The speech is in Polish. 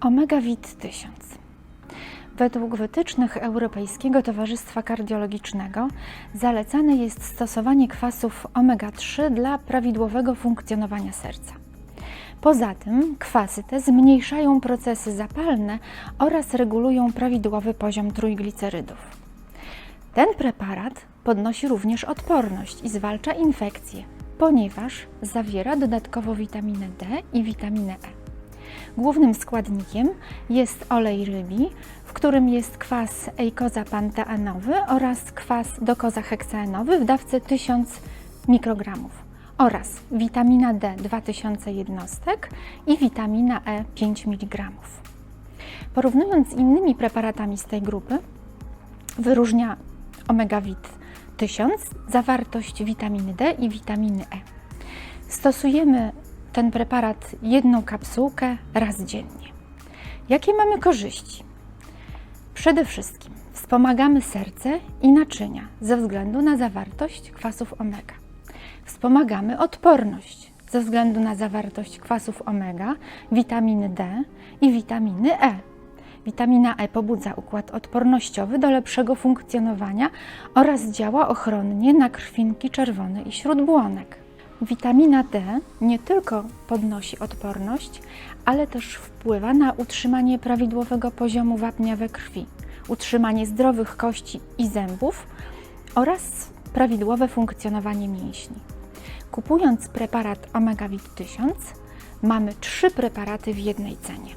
Omega-Vit 1000. Według wytycznych Europejskiego Towarzystwa Kardiologicznego zalecane jest stosowanie kwasów omega-3 dla prawidłowego funkcjonowania serca. Poza tym kwasy te zmniejszają procesy zapalne oraz regulują prawidłowy poziom trójglicerydów. Ten preparat podnosi również odporność i zwalcza infekcje, ponieważ zawiera dodatkowo witaminę D i witaminę E. Głównym składnikiem jest olej rybi, w którym jest kwas eikozapanteanowy oraz kwas dokozaheksaenowy w dawce 1000 mikrogramów oraz witamina D 2000 jednostek i witamina E 5 mg. Porównując z innymi preparatami z tej grupy, wyróżnia OmegaVit 1000 zawartość witaminy D i witaminy E. Stosujemy ten preparat jedną kapsułkę raz dziennie. Jakie mamy korzyści? Przede wszystkim wspomagamy serce i naczynia ze względu na zawartość kwasów omega. Wspomagamy odporność ze względu na zawartość kwasów omega, witaminy D i witaminy E. Witamina E pobudza układ odpornościowy do lepszego funkcjonowania oraz działa ochronnie na krwinki czerwone i śródbłonek. Witamina D nie tylko podnosi odporność, ale też wpływa na utrzymanie prawidłowego poziomu wapnia we krwi, utrzymanie zdrowych kości i zębów oraz prawidłowe funkcjonowanie mięśni. Kupując preparat OmegaVit 1000 mamy trzy preparaty w jednej cenie.